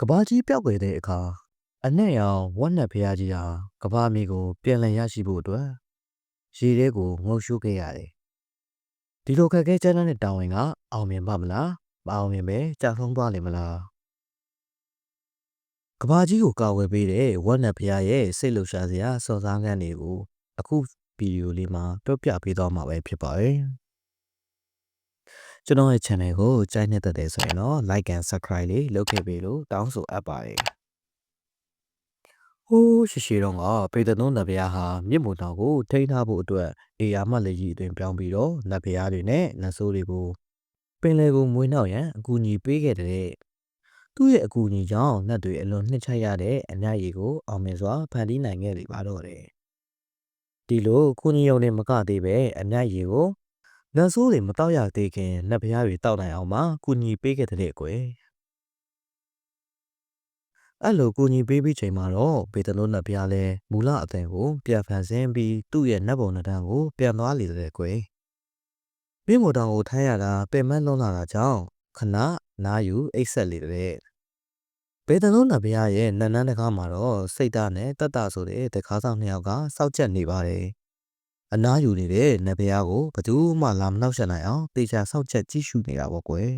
ကဘာကြီးပျောက်ကွယ်တဲ့အခါအနဲ့ရောင်ဝက်နက်ဖျားကြီးဟာကဘာမြေကို ပြန်လည်ရရှိဖို့အတွက်ရေထဲကိုငုပ်ရှိုးခဲ့ရတယ်။ဒီလိုခက်ခဲကြမ်းတမ်းတဲ့တောင်ဝင်ကအောင်မြင်ပါမလားမအောင်မြင်ပဲကြာဆုံးသွားလိမ့်မလား။ကဘာကြီးကိုကာဝယ်ပေးတဲ့ဝက်နက်ဖျားရဲ့စိတ်လှုပ်ရှားစရာစော်စားခန်းတွေကိုအခုဗီဒီယိုလေးမှာပြောပြပေးသွားမှာပဲဖြစ်ပါတယ်။ ကျွန်တော်ရဲ့ channel ကိုကြိုက်နေတဲ့တဲ့ဆိုရင်တော့ like and subscribe လေးလုပ်ခဲ့ပေးလို့တောင်းဆိုအပ်ပါတယ်။ဟိုးရှိရှိတော့ကပေတသုံးနတ်ဘုရားဟာမြစ်မုံတောင်ကိုထိန်းထားဖို့အတွက်အေယာမလက်ကြီးအတွင်ပြောင်းပြီးတော့နတ်ဘုရားတွေနဲ့နတ်ဆိုးတွေကိုပင်လယ်ကိုမွေးနှောက်ရန်အကူအညီပေးခဲ့တဲ့သူ့ရဲ့အကူအညီကြောင့်နတ်တွေအလွန်နှစ်ချရတဲ့အမြတ်ရည်ကိုအောင်မြင်စွာဖန်တီးနိုင်ခဲ့ပြီပါတော့တယ်။ဒီလိုကုညီယုံနဲ့မကသေးပဲအမြတ်ရည်ကို နတ်ဆိုးတွေမတော့ရသေးခင်နတ်ဘုရားတွေတောက်နိုင်အောင်မှကူညီပေးခဲ့တဲ့ကွယ်အဲ့လိုကူညီပေးပြီးချိန်မှာတော့ဘေတလုံးနတ်ဘုရားလည်းမူလအသံကိုပြန်ဖန်ဆင်းပြီးသူ့ရဲ့နတ်ဘုံနတန်းကိုပြန်သွားလေတဲ့ကွယ်ပြင်းမိုတောင်ကိုထိုင်းရတာပင်မလွန်းလာတာကြောင့်ခဏနားယူအိတ်ဆက်လေတဲ့ဘေတလုံးနတ်ဘုရားရဲ့နန်းနန်းတကားမှာတော့စိတ်သားနဲ့တတ်တာဆိုတဲ့တကားဆောင်နှစ်ယောက်ကစောက်ချက်နေပါတယ် အနားယူနေတဲ့နတ်ဘုရားကိုဘယ်သူမှလာမနှောက်ယှက်နိုင်အောင်တေချာဆောက်ချက်ကြည့်ရှုနေတာပေါ့ကွယ်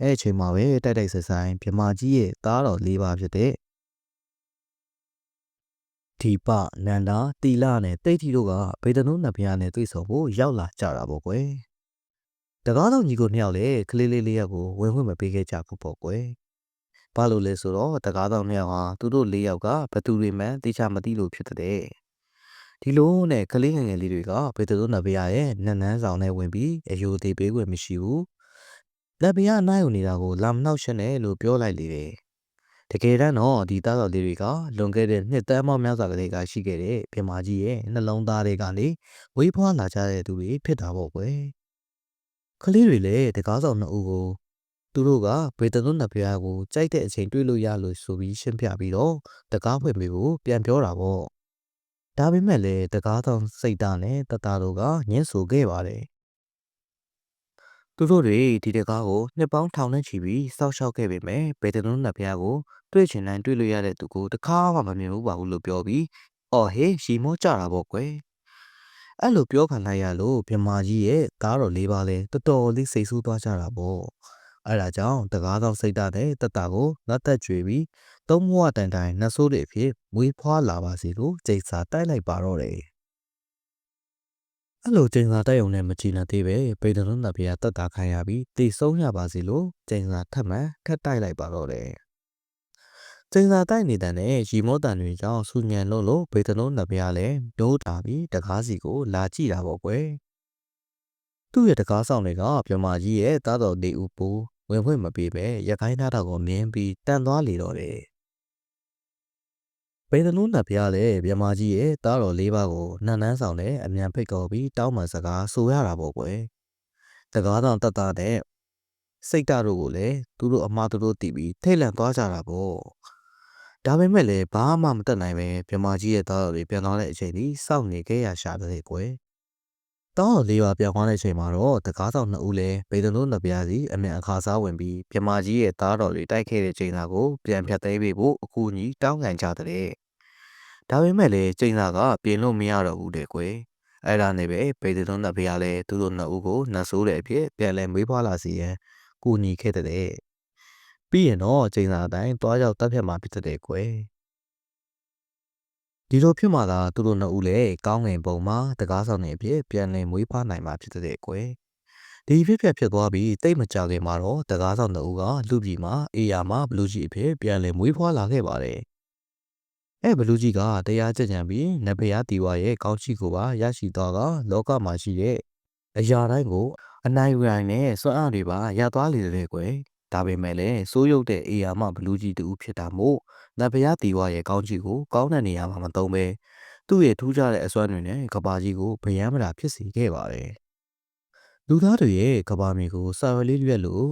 အဲ့အချိန်မှာပဲတိုက်တိုက်ဆက်ဆိုင်မြမကြီးရဲ့သားတော်၄ပါးဖြစ်တဲ့ဒီပနန္ဒာတီလာနဲ့တိတ်တီတို့ကဘေဒနုနတ်ဘုရားနဲ့တွေ့ဆုံဖို့ရောက်လာကြတာပေါ့ကွယ်တကားတော်ညီကိုနှစ်ယောက်လည်းကလေးလေးလေးယောက်ကိုဝင်ခွင့်မပေးခဲ့ကြဘူးပေါ့ကွယ်ဘာလို့လဲဆိုတော့တကားတော်နှစ်ယောက်ဟာသူတို့၄ယောက်ကဘသူတွေမှတေချာမသိလို့ဖြစ်တဲ့ ဒီလိုနဲ့ကလေးငယ်ငယ်လေးတွေကဘေဒနုနတ်ဘုရားရဲ့နန်းနန်းဆောင်နဲ့ဝင်ပြီးအယိုသေးပေးခွင့်မရှိဘူးလက်ဘီယာနိုင်ုံနေတာကိုလာမနှောက်ရှက်နဲ့လို့ပြောလိုက်လေတယ်။တကယ်တမ်းတော့ဒီသားတော်လေးတွေကလွန်ခဲ့တဲ့နှစ်သန်းပေါင်းများစွာကလေးကရှိခဲ့တဲ့ပြမကြီးရဲ့နှလုံးသားတွေကနေဝေးဖွားလာကြတဲ့သူတွေဖြစ်တာပေါ့ကွယ်။ကလေးတွေလည်းတကားဆောင်နှစ်ဦးကိုသူတို့ကဘေတနုနဘုရားကိုကြိုက်တဲ့အချိန်တွေ့လို့ရလို့ဆိုပြီးရှင်းပြပြီးတော့တကားဖွင့်ပေးဖို့ပြန်ပြောတာပေါ့။ ဒါပေမဲ့လည်းတကားဆောင်စိတ်သားနဲ့တသားတို့ကညှင်းဆိုခဲ့ပါတယ်။သူတို့တွေဒီတကားကိုနှစ်ပေါင်းထောင်နဲ့ချီပြီးစောက်ရှောက်ခဲ့ပေမဲ့ဘေတနုနတ်ဘုရားကိုတွေ့ချင်တိုင်းတွေ့လို့ရတဲ့သူကိုတခါမှမမြင်ဘူးပါဘူးလို့ပြောပြီးအော်ဟေးရီမောကြတာပေါ့ကွယ်အဲ့လိုပြောခံလိုက်ရလို့မြမကြီးရဲ့ကားတော်လေးပါလဲတော်တော်လေးစိတ်ဆိုးသွားကြတာပေါ့ အဲ့ဒါကြောင့်တကားသောစိတ်ဓာတ်နဲ့တက်တာကိုငတ်သက်ကြွေပြီးသုံးဘဝတန်တိုင်နှဆိုးတွေအဖြစ်မွေးဖွားလာပါစေလို့ကြိတ်စာတိုက်လိုက်ပါတော့တယ်အဲ့လိုကျင်းစာတိုက်ုံနဲ့မကြည်နသေးပဲပေတလုံးနတ်ဘုရားတတ်တာခံရပြီးတိဆုံးရပါစီလို့ကျင်းစာထပ်မံခတ်တိုက်လိုက်ပါတော့တယ်ကျင်းစာတိုက်နေတဲ့နဲ့ရီမောတန်တွေကြောင့်ဆူညံလို့လို့ပေတလုံးနတ်ဘုရားလည်းဒိုးတာပြီးတကားစီကိုလာကြည့်တာပေါ့ကွယ်သူ့ရဲ့တကားဆောင်တွေကပြမကြီးရဲ့တားတော်လေးဦးပူ ဝင်ခွင့်မပေးပဲရခိုင်သားတော်ကိုမြင်ပြီးတန်သွားလေတော့တယ်ပိန်သလုံးနတ်ဘုရားလည်းမြမကြီးရဲ့တားတော်လေးပါးကိုနန်းနန်းဆောင်နဲ့အမြန်ဖိတ်ခေါ်ပြီးတောင်းပန်စကားဆိုရတာပေါ့ကွယ်။တကားတော်တတ်တာတဲ့စိတ်ဓာတ်တို့ကိုလည်းသူတို့အမှားသူတို့တည်ပြီးထိတ်လန့်သွားကြတာပေါ့။ဒါပေမဲ့လည်းဘာမှမတတ်နိုင်ပဲမြမကြီးရဲ့တားတော်တွေပြန်သွားတဲ့အချိန်ကြီးစောင့်နေခဲ့ရရှာတဲ့ကွယ်။ တောင်းတော်လေးပါပြန်သွားတဲ့အချိန်မှာတော့တကားဆောင်နှစ်ဦးလည်းဗေဒလုံးနဗျာစီအမြန်အခါစားဝင်ပြီးမြမကြီးရဲ့သားတော်တွေတိုက်ခဲ့တဲ့ချိန်သာကိုပြန်ဖြတ်သိမ်းပေးဖို့အကူအညီတောင်းခံကြတဲ့ဒါပေမဲ့လည်းကျိန်စာကပြင်လို့မရတော့ဘူးတဲ့ကွယ်အဲ့ဒါနဲ့ပဲပေတသွန်းနတ်ဖေးကလည်းသူတို့နှစ်ဦးကိုနတ်ဆိုးတဲ့အဖြစ်ပြန်လဲမေးဖွားလာစီရန်ကူညီခဲ့တဲ့ပြီးရင်တော့ကျိန်စာအတိုင်းတွားရောက်တက်ဖြတ်มาဖြစ်တဲ့ကွယ် ဒီလိုဖြစ်မှသာသူတို့နှစ်ဦးလည်းကောင်းငင်ပုံမှာတကားဆောင်နေအဖြစ်ပြန်လည်မွေးဖွားနိုင်မှာဖြစ်တဲ့ကွယ်ဒီဖြစ်ဖြစ်ဖြစ်သွားပြီးတိတ်မကြခင်မှာတော့တကားဆောင်နှစ်ဦးကလူပြည်မှာအေးယာမှာဘလူးကြီးအဖြစ်ပြန်လည်မွေးဖွားလာခဲ့ပါတယ်အဲဘလူးကြီးကတရားကြကြံပြီးနဘေယာတီဝါရဲ့ကောင်းချီကိုပါရရှိသွားကလောကမှာရှိတဲ့အရာတိုင်းကိုအနိုင်ဝိုင်နဲ့စွမ်းအားတွေပါရသွားလေတဲ့ကွယ်ဒါပေမဲ့လည်းစိုးရုပ်တဲ့အေယာမဘလူးကြီးတူဖြစ်တာမို့ နဘေယာတီဝါရဲ့ကောင်းချီကိုကောင်းတဲ့နေရာမှာမသုံးပဲသူ့ရဲ့ထူးခြားတဲ့အစွမ်းတွေနဲ့ကဘာကြီးကိုဗယံမတာဖြစ်စေခဲ့ပါတယ်လူသားတွေရဲ့ကဘာမြေကိုစာရွက်လေးရွက်လို့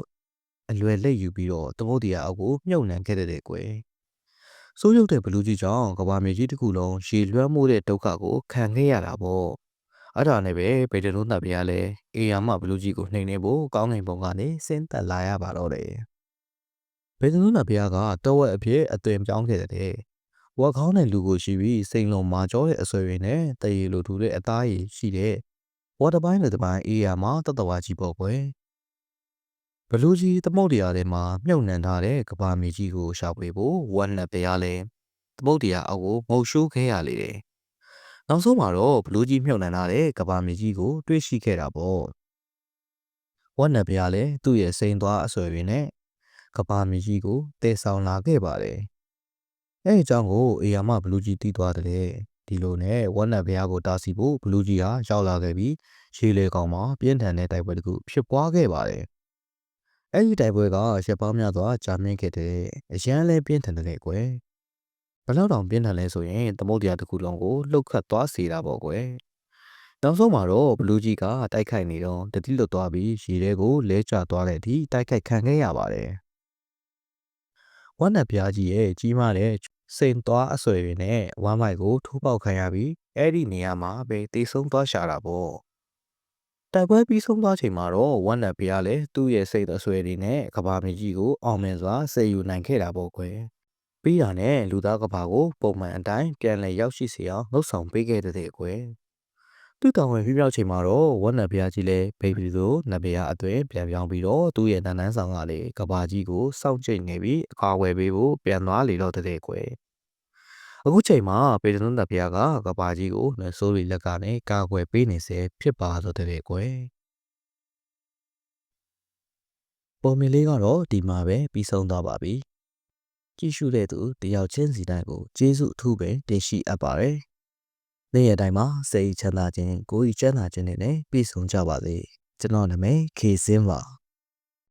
အလွယ်လက်ယူပြီးတော့သမုတ်တရားအောက်ကိုမြုပ်နှံခဲ့တဲ့ကွယ်စိုးရုပ်တဲ့ဘလူးကြီးကြောင့်ကဘာမြေကြီးတစ်ခုလုံးရေလွှမ်းမိုးတဲ့ဒုက္ခကိုခံခဲ့ရတာပေါ့အဲ့ဒါနဲ့ပဲဗေဒလုံးတပ်ပြားလဲအေယာမဘလူးကြီးကိုနှိမ်နေဖို့ကောင်းငင်ပုံကနေဆင်းသက်လာရပါတော့တယ် ဘေဒနုနဘုရားကတဝက်အဖြစ်အသွင်ပြောင်းခဲ့တဲ့ဝါခေါင်းတဲ့လူကိုရှိပြီးစိန်လုံးမာကြောတဲ့အဆွေတွေနဲ့တရေလိုထူတဲ့အသားရည်ရှိတဲ့ဝါတပိုင်းနဲ့တပိုင်းအေးရမှာတတဝါကြီးပေါ့ကွယ်ဘလူးကြီးသမုတ်တရားထဲမှာမြုပ်နှံထားတဲ့ကဘာမြေကြီးကိုရှာဖွေဖို့ဝက်နဲ့ဘုရားလဲသမုတ်တရားအောက်ကိုငုံရှိုးခဲရလေတယ်နောက်ဆုံးမှာတော့ဘလူးကြီးမြုပ်နှံထားတဲ့ကဘာမြေကြီးကို တွေ့ရှိခဲ့တာပေါ့ဝက်နဲ့ဘုရားလဲသူ့ရဲ့စိန်သွားအဆွေတွေနဲ့ ကဘာမြေကြီးကိုတည်ဆောင်လာခဲ့ပါတယ်။အဲအကြောင်းကိုအေယာမဘလူးကြီးတီးသွားတယ်ဒီလိုနဲ့ဝက်နတ်ဘုရားကိုတားဆီးဖို့ဘလူးကြီးဟာရောက်လာခဲ့ပြီးရှေးလေကောင်မှာပြင်းထန်တဲ့တိုက်ပွဲတစ်ခုဖြစ်ပွားခဲ့ပါတယ်။အဲဒီတိုက်ပွဲကရှက်ပေါင်းများစွာကြာမြင့်ခဲ့တဲ့အရန်လဲပြင်းထန်တဲ့ကွယ်။ဘလောက်တောင်ပြင်းထန်လဲဆိုရင်သမုတ်တရားတစ်ခုလုံးကိုလှုပ်ခတ်သွားစေတာပေါ့ကွယ်။နောက်ဆုံးမှာတော့ဘလူးကြီးကတိုက်ခိုက်နေတော့တတိလွတ်သွားပြီးရေထဲကိုလဲကျသွားတဲ့အထိတိုက်ခိုက်ခံခဲ့ရပါတယ်။ ဝမ်းနတ်ဘုရားကြီးရဲ့ကြီးမားတဲ့စိန်သွားအဆွေတွေနဲ့ဝမ်းမိုက်ကိုထိုးပေါက်ခံရပြီးအဲ့ဒီနေရာမှာပဲတေဆုံးသွားရှာတာပေါ့တိုက်ပွဲပြီးဆုံးသွားချိန်မှာတော့ဝမ်းနတ်ဘုရားလည်းသူ့ရဲ့စိတ်အဆွေတွေနဲ့ကဘာမြေကြီးကိုအောင်မြင်စွာဆယ်ယူနိုင်ခဲ့တာပေါ့ကွယ်ပြီးတာနဲ့လူသားကဘာကိုပုံမှန်အတိုင်းပြန်လည်ရောက်ရှိစေအောင်လှုပ်ဆောင်ပေးခဲ့တဲ့ကွယ် သူ့တောင်ဝင်ပြပြောက်ချိန်မှာတော့ဝက်နတ်ဘုရားကြီးလည်းဘေဘီဆိုနတ်ဘုရားအသွင်ပြန်ပြောင်းပြီးတော့သူ့ရဲ့နန်းနန်းဆောင်ကလေကဘာကြီးကိုစောင့်ကြည့်နေပြီးအကာအကွယ်ပေးဖို့ပြန်သွားလေတော့တဲ့ကွယ်အခုချိန်မှာပေတနုနတ်ဘုရားကကဘာကြီးကိုနဆိုးလီလက်ကနေကာကွယ်ပေးနေစေဖြစ်ပါတော့တဲ့ကွယ်ပုံမြင်လေးကတော့ဒီမှာပဲပြီးဆုံးသွားပါပြီကြည့်ရှုတဲ့သူတယောက်ချင်းစီတိုင်းကိုကျေးဇူးအထူးပဲတင်ရှိအပ်ပါတယ် နေ့ရက်တိုင်းမှာစိတ်ချမ်းသာခြင်းကိုယ်ကြီးချမ်းသာခြင်းတွေနဲ့ပြည့်စုံကြပါစေကျွန်တော်နာမည်ခေစင်းပါ